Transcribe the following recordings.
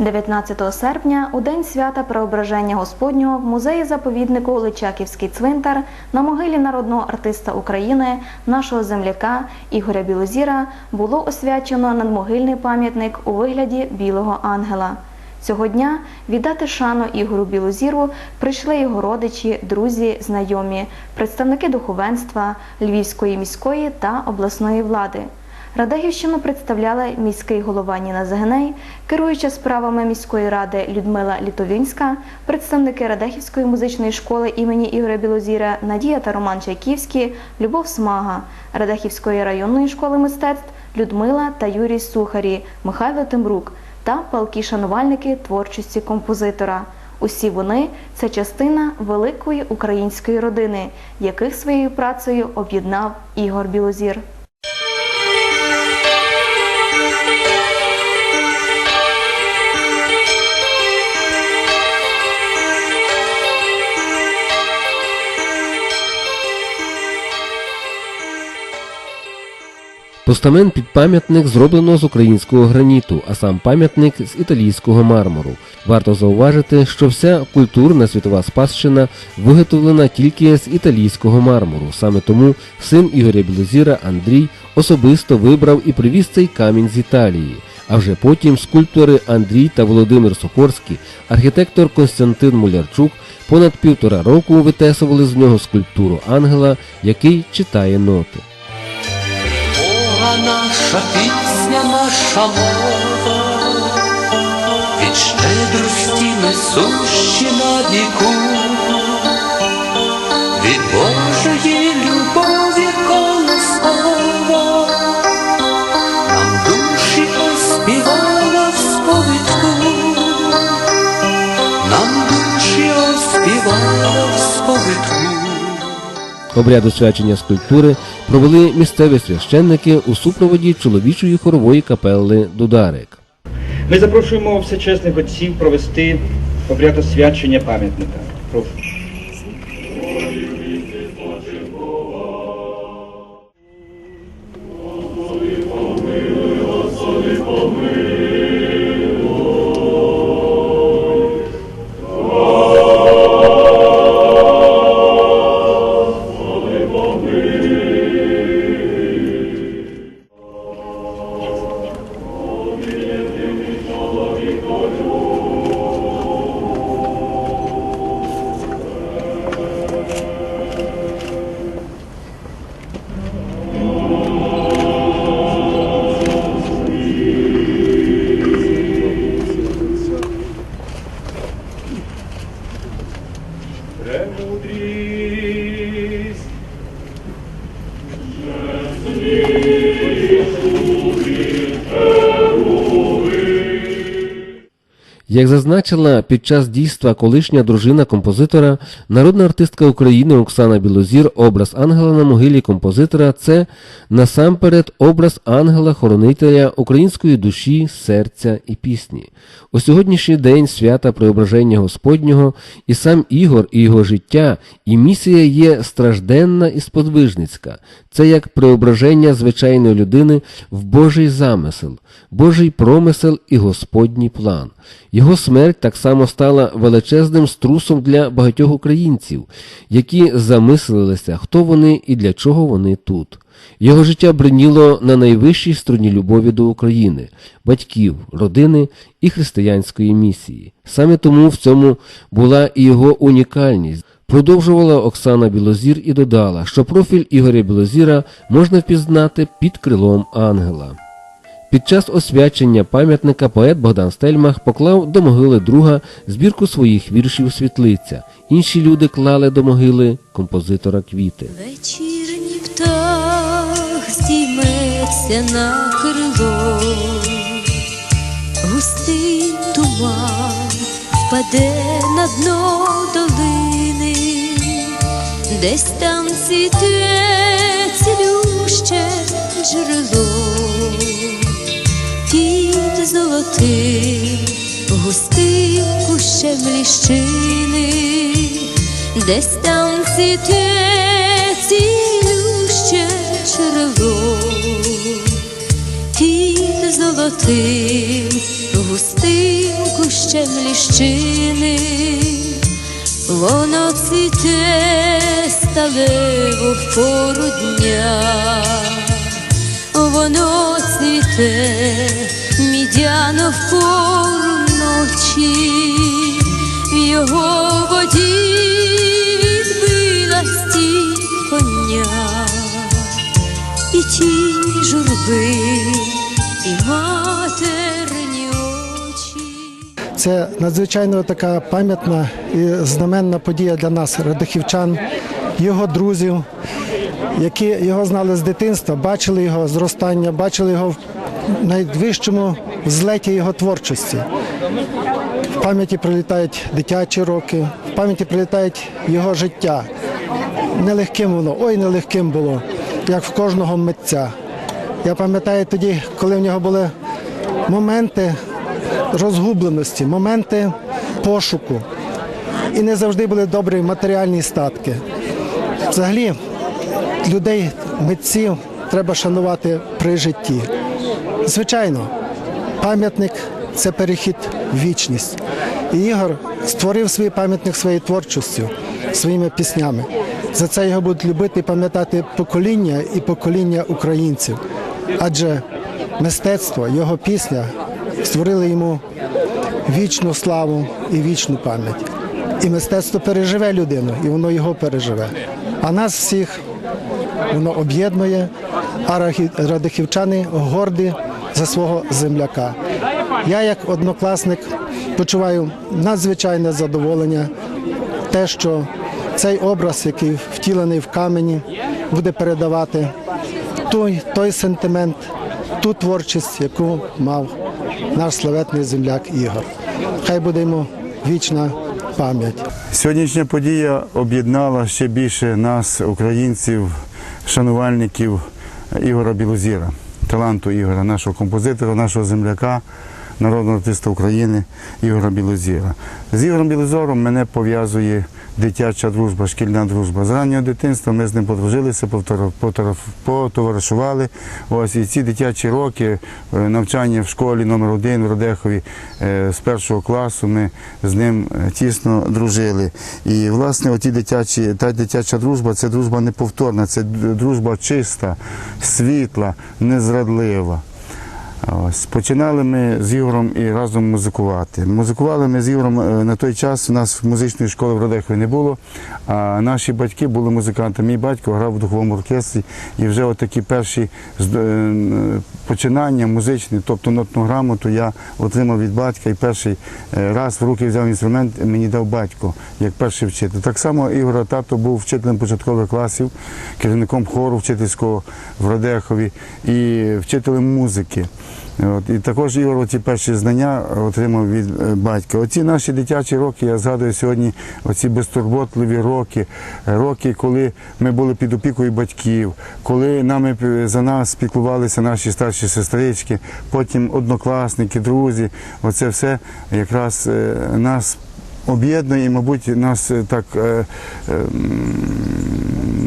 19 серпня, у день свята Преображення Господнього в музеї заповіднику Личаківський цвинтар на могилі народного артиста України, нашого земляка Ігоря Білозіра, було освячено надмогильний пам'ятник у вигляді білого ангела. Цього дня віддати шану Ігору Білозіру прийшли його родичі, друзі, знайомі, представники духовенства, Львівської міської та обласної влади. Радехівщину представляли міський голова Ніна Загеней, керуюча справами міської ради Людмила Літовінська, представники Радехівської музичної школи імені Ігоря Білозіра Надія та Роман Чайківський, Любов Смага, Радехівської районної школи мистецтв Людмила та Юрій Сухарі, Михайло Тембрук та палки-шанувальники творчості композитора. Усі вони це частина великої української родини, яких своєю працею об'єднав Ігор Білозір. Постамент під пам'ятник зроблено з українського граніту, а сам пам'ятник з італійського мармуру. Варто зауважити, що вся культурна світова спадщина виготовлена тільки з італійського мармуру. Саме тому син Ігоря Білозіра Андрій особисто вибрав і привіз цей камінь з Італії. А вже потім скульптори Андрій та Володимир Сокорський, архітектор Константин Мулярчук понад півтора року витесували з нього скульптуру ангела, який читає ноти. Наша пісня, наша мова, від щедрості несущі на віку, від Божої любові колосова, нам душі оспівала в сповідку, нам душі оспівала в сповідку. Обряд освячення скульптури провели місцеві священники у супроводі чоловічої хорової капели Дударик. Ми запрошуємо всечесних отців провести обряд освячення пам'ятника. Премудрість. Як зазначила під час дійства колишня дружина композитора, народна артистка України Оксана Білозір, образ ангела на могилі композитора це насамперед образ ангела-хоронителя української душі, серця і пісні. У сьогоднішній день свята Преображення Господнього і сам Ігор, і його життя, і місія є стражденна і сподвижницька. Це як преображення звичайної людини в Божий замисел, Божий промисел і Господній план. Його смерть так само стала величезним струсом для багатьох українців, які замислилися, хто вони і для чого вони тут. Його життя бриніло на найвищій струні любові до України, батьків, родини і християнської місії. Саме тому в цьому була і його унікальність. Продовжувала Оксана Білозір і додала, що профіль Ігоря Білозіра можна впізнати під крилом ангела. Під час освячення пам'ятника поет Богдан Стельмах поклав до могили друга збірку своїх віршів світлиця. Інші люди клали до могили композитора квіти. Вечірній птах здійметься на крило, густий туман впаде на дно долини, десь там цвіте цілюще джерело, під золотим густим кущем ліщини, десь там цвіте цілюще джерело, під золотим густим кущем ліщини, воно цвіте сталево в пору дня, воно цвіте в пору ночі, в його воді відбила стіль коня і тінь журби, і матерні очі. Це надзвичайно така пам'ятна і знаменна подія для нас, радихівчан, його друзів, які його знали з дитинства, бачили його зростання, бачили його найвищому злеті його творчості. В пам'яті прилітають дитячі роки, в пам'яті прилітають його життя. Нелегким воно, ой, нелегким було, як в кожного митця. Я пам'ятаю тоді, коли в нього були моменти розгубленості, моменти пошуку. І не завжди були добрі матеріальні статки. Взагалі, людей, митців треба шанувати при житті. Звичайно, пам'ятник це перехід в вічність. І Ігор створив свій пам'ятник своєю творчістю, своїми піснями. За це його будуть любити і пам'ятати покоління і покоління українців. Адже мистецтво, його пісня створили йому вічну славу і вічну пам'ять. І мистецтво переживе людину, і воно його переживе. А нас всіх воно об'єднує, а радихівчани горді за свого земляка. Я, як однокласник, почуваю надзвичайне задоволення, те, що цей образ, який втілений в камені, буде передавати той, той сентимент, ту творчість, яку мав наш славетний земляк Ігор. Хай буде йому вічна пам'ять. Сьогоднішня подія об'єднала ще більше нас, українців, шанувальників Ігора Білозіра, таланту Ігора, нашого композитора, нашого земляка, народного артиста України Ігора Білозіра. З Ігорем Білозором мене пов'язує дитяча дружба, шкільна дружба. З раннього дитинства ми з ним подружилися, потоваришували. Ось і ці дитячі роки, е, навчання в школі номер один в Родехові е, з першого класу ми з ним е, тісно дружили. І власне оті дитячі, та дитяча дружба це дружба неповторна, це дружба чиста, світла, незрадлива. Ось починали ми з Ігорем і разом музикувати. Музикували ми з Ігорем е, на той час. У нас музичної школи в Родехові не було. А наші батьки були музиканти. Мій батько грав в духовому оркестрі, і вже отакі перші е, починання музичні, тобто нотну грамоту, я отримав від батька і перший е, раз в руки взяв інструмент, мені дав батько як перший вчитель. Так само Ігора тато був вчителем початкових класів, керівником хору вчительського в Родехові і вчителем музики. От, і також Ігор ці перші знання отримав від е, батька. Оці наші дитячі роки, я згадую сьогодні, оці безтурботливі роки, е, роки, коли ми були під опікою батьків, коли нами за нас піклувалися наші старші сестрички, потім однокласники, друзі. Оце все якраз е, нас об'єднує, і, мабуть, нас е, так. е, е, м,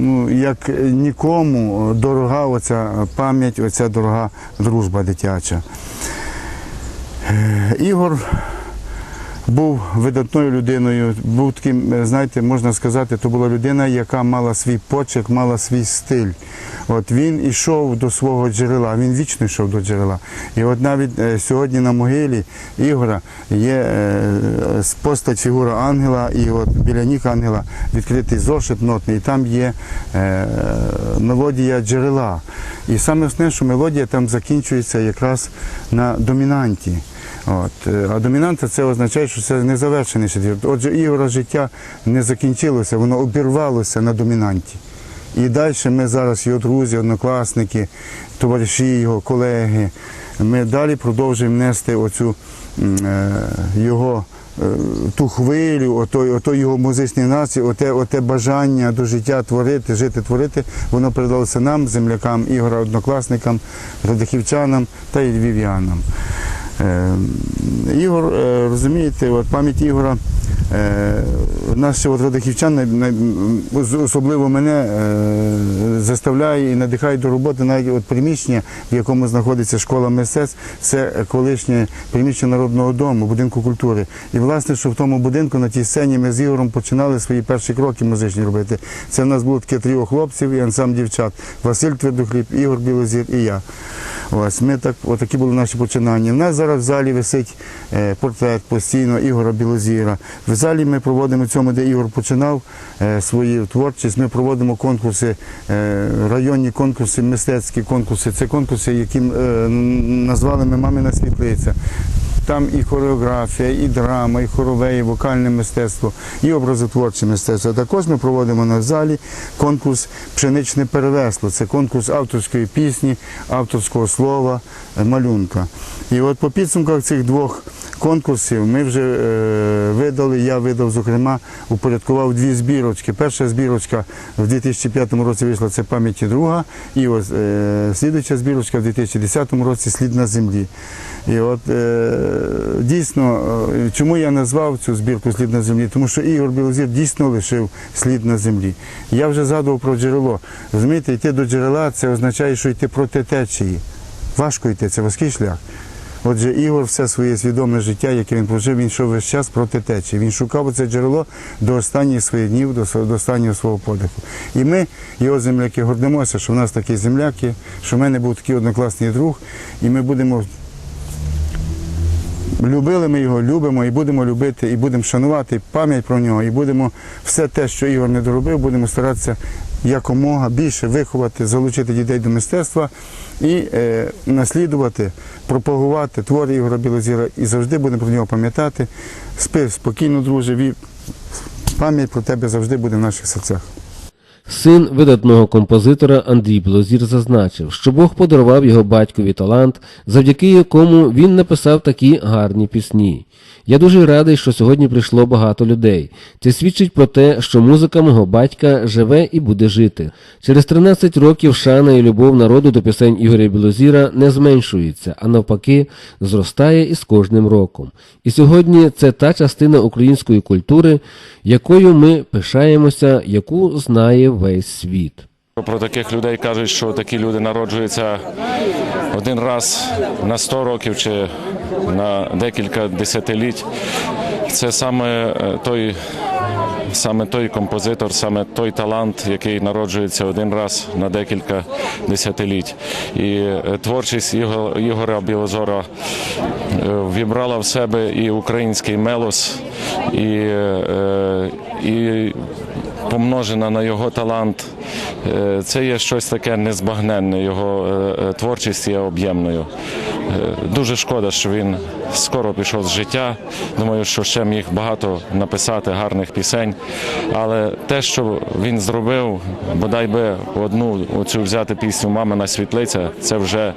Ну, як нікому дорога оця пам'ять, оця дорога дружба дитяча. Е, Ігор був видатною людиною, був таким, е, знаєте, можна сказати, то була людина, яка мала свій почерк, мала свій стиль. От він ішов до свого джерела, він вічно йшов до джерела. І от навіть е, сьогодні на могилі Ігора є е, постать фігура ангела, і от біля ніг ангела відкритий зошит нотний, і там є е, мелодія джерела. І саме основне, що мелодія там закінчується якраз на домінанті. От. е, А домінанта це означає, що це незавершений шедевр. Отже, Ігора життя не закінчилося, воно обірвалося на домінанті. І далі ми зараз його друзі, однокласники, товариші його, колеги. Ми далі продовжуємо нести оцю е, його е, ту хвилю, отой, отой його музичний настрій, оте, оте бажання до життя творити, жити, творити, воно передалося нам, землякам, Ігора, однокласникам, радихівчанам та й львів'янам. Е, Ігор, е, розумієте, от пам'ять Ігора Е, нас от радихівчан, особливо мене, е, заставляє і надихає до роботи навіть от приміщення, в якому знаходиться школа мистецтв, це колишнє приміщення народного дому, будинку культури. І власне, що в тому будинку на тій сцені ми з Ігорем починали свої перші кроки музичні робити. Це в нас було таке тріо хлопців і ансамбль дівчат. Василь Твердохліб, Ігор Білозір і я. Ось ми так, отакі були наші починання. У нас зараз в залі висить е, портрет постійно Ігора Білозіра. В залі ми проводимо цьому, де Ігор починав е, свою творчість. Ми проводимо конкурси, е, районні конкурси, мистецькі конкурси. Це конкурси, які назвали ми Мамина світлиця. Там і хореографія, і драма, і хорове, і вокальне мистецтво, і образотворче мистецтво. Також ми проводимо на залі конкурс Пшеничне перевесло. Це конкурс авторської пісні, авторського слова, малюнка. І от по підсумках цих двох конкурсів ми вже е, видали, я видав, зокрема, упорядкував дві збірочки. Перша збірочка в 2005 році вийшла це пам'яті друга, і ось е, слідуюча збірочка в 2010 році слід на землі. І от е, дійсно, чому я назвав цю збірку Слід на землі? Тому що Ігор Білозір дійсно лишив слід на землі. Я вже згадував про джерело. Розумієте, йти до джерела це означає, що йти проти течії. Важко йти, це важкий шлях. Отже, Ігор все своє свідоме життя, яке він прожив, він йшов весь час проти течії. Він шукав це джерело до останніх своїх днів, до, останнього свого подиху. І ми, його земляки, гордимося, що в нас такий земляк є, що в мене був такий однокласний друг, і ми будемо Любили ми його, любимо і будемо любити, і будемо шанувати пам'ять про нього, і будемо все те, що Ігор не доробив, будемо старатися якомога більше виховати, залучити дітей до мистецтва і е, наслідувати, пропагувати твори Ігора Білозіра і завжди будемо про нього пам'ятати. Спи спокійно, друже, пам'ять про тебе завжди буде в наших серцях. Син видатного композитора Андрій Білозір зазначив, що Бог подарував його батькові талант, завдяки якому він написав такі гарні пісні. Я дуже радий, що сьогодні прийшло багато людей. Це свідчить про те, що музика мого батька живе і буде жити. Через 13 років шана і любов народу до пісень Ігоря Білозіра не зменшується, а навпаки, зростає із кожним роком. І сьогодні це та частина української культури, якою ми пишаємося, яку знає весь світ. Про таких людей кажуть, що такі люди народжуються один раз на 100 років чи на декілька десятиліть. Це саме е, той, саме той композитор, саме той талант, який народжується один раз на декілька десятиліть. І е, творчість Іго- Ігоря Білозора е, вібрала в себе і український мелос, і, і помножена на його талант. Е, Це є щось таке незбагненне. Його е, е, творчість є об'ємною. Дуже шкода, що він скоро пішов з життя. Думаю, що ще міг багато написати гарних пісень. Але те, що він зробив, бодай би одну оцю взяти пісню Мамина світлиця, це вже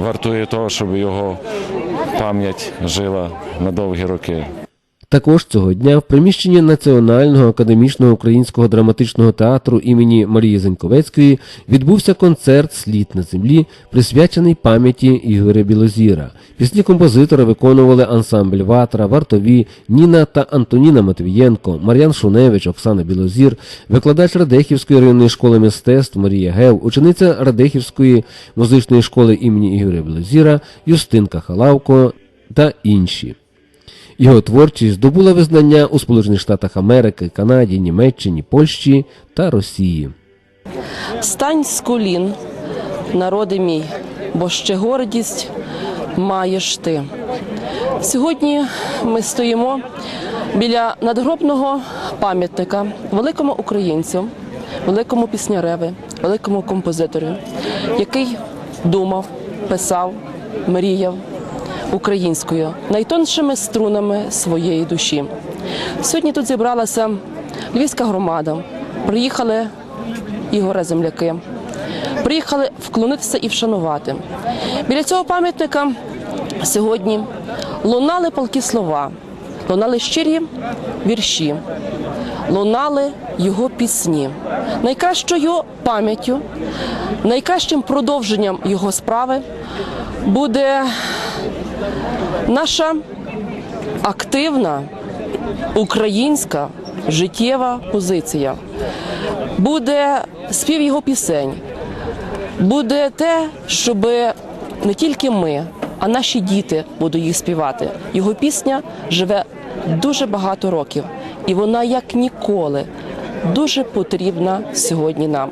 вартує того, щоб його пам'ять жила на довгі роки. Також цього дня в приміщенні Національного академічного українського драматичного театру імені Марії Зеньковецької відбувся концерт Слід на землі, присвячений пам'яті Ігоря Білозіра. Пісні композитора виконували ансамбль Ватра, Вартові, Ніна та Антоніна Матвієнко, Мар'ян Шуневич, Оксана Білозір, викладач Радехівської районної школи мистецтв Марія Гев, учениця Радехівської музичної школи імені Ігоря Білозіра, Юстинка Халавко та інші. Його творчість здобула визнання у Сполучених Штатах Америки, Канаді, Німеччині, Польщі та Росії. Стань з колін, народи мій, бо ще гордість маєш ти. Сьогодні ми стоїмо біля надгробного пам'ятника великому українцю, великому пісняреві, великому композитору, який думав, писав, мріяв українською найтоншими струнами своєї душі. Сьогодні тут зібралася львівська громада. Приїхали Ігора земляки. Приїхали вклонитися і вшанувати. Біля цього пам'ятника сьогодні лунали палкі слова, лунали щирі вірші, лунали його пісні. Найкращою пам'яттю, найкращим продовженням його справи буде наша активна українська життєва позиція. Буде спів його пісень, буде те, щоб не тільки ми, а наші діти будуть їх співати. Його пісня живе дуже багато років, і вона як ніколи дуже потрібна сьогодні нам.